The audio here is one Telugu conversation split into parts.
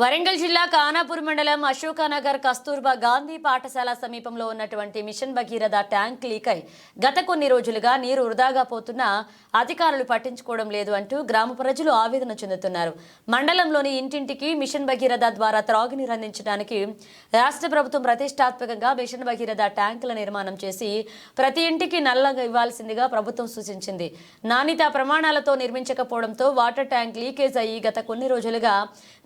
వరంగల్ జిల్లా కానాపూర్ మండలం అశోకానగర్ కస్తూర్బా గాంధీ పాఠశాల సమీపంలో ఉన్నటువంటి మిషన్ భగీరథ ట్యాంక్ లీక్ అయి గత కొన్ని రోజులుగా నీరు వృధాగా పోతున్నా అధికారులు పట్టించుకోవడం లేదు అంటూ గ్రామ ప్రజలు ఆవేదన చెందుతున్నారు. మండలంలోని ఇంటింటికి మిషన్ భగీరథ ద్వారా త్రాగునీరు అందించడానికి రాష్ట్ర ప్రభుత్వం ప్రతిష్టాత్మకంగా మిషన్ భగీరథ ట్యాంకుల నిర్మాణం చేసి ప్రతి ఇంటికి నల్లగా ఇవ్వాల్సిందిగా ప్రభుత్వం సూచించింది. నాణ్యత ప్రమాణాలతో నిర్మించకపోవడంతో వాటర్ ట్యాంక్ లీకేజ్ అయ్యి గత కొన్ని రోజులుగా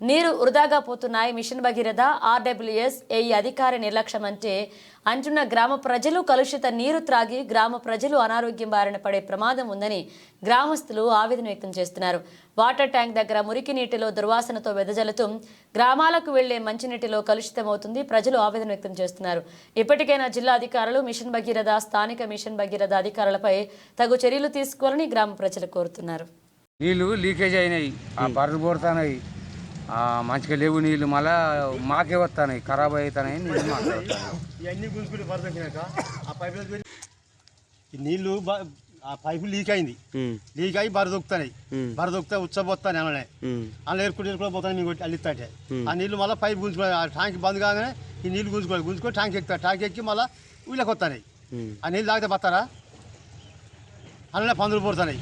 నీరు వృధాగా పోతున్నాయి. మిషన్ భగీరథ ఆర్డబ్ల్యూఎస్ ఏఈ అధికారి నిర్లక్ష్యం అంటే అంటున్న గ్రామ ప్రజలు కలుషిత నీరు త్రాగి గ్రామ ప్రజలు అనారోగ్యం బారిన పడే ప్రమాదం ఉందని గ్రామస్తులు ఆవేదన వ్యక్తం చేస్తున్నారు. వాటర్ ట్యాంక్ దగ్గర మురికి నీటిలో దుర్వాసనతో వెదజల్లుతూ గ్రామాలకు వెళ్ళే మంచినీటిలో కలుషితమవుతుంది ప్రజలు ఆవేదన వ్యక్తం చేస్తున్నారు. ఇప్పటికైనా జిల్లా అధికారులు మిషన్ భగీరథ స్థానిక మిషన్ భగీరథ అధికారులపై తగు చర్యలు తీసుకోవాలని గ్రామ ప్రజలు కోరుతున్నారు. నీళ్ళు లీకేజ్ అయినాయి. ఆ బర్రెలు మంచిగా లేవు నీళ్ళు మళ్ళా మాకే వస్తున్నాయి ఖరాబ్ అవుతున్నాయి నీళ్ళు మాకే వరదకినాక ఆ పైపు లీక్ అయింది. లీక్ అయ్యి బర దొక్కుతున్నాయి బర దొక్కుతా ఉచ్చబోతాను అలానే అలా ఏరుకుంటూ ఏరుకుంటూ పోతాను మీకు అల్లిస్తాంటే. ఆ నీళ్ళు మళ్ళీ పైపు గుంజుకోవాలి ఆ ట్యాంక్ బంద్ కాగానే ఈ నీళ్ళు గుంజుకోవాలి. గుంజుకొని ట్యాంక్ ఎక్కుతా ట్యాంక్ ఎక్కి మళ్ళీ వీళ్ళకి వస్తున్నాయి ఆ నీళ్ళు తాగితే పత్తారా అలానే పందులు పోతున్నాయి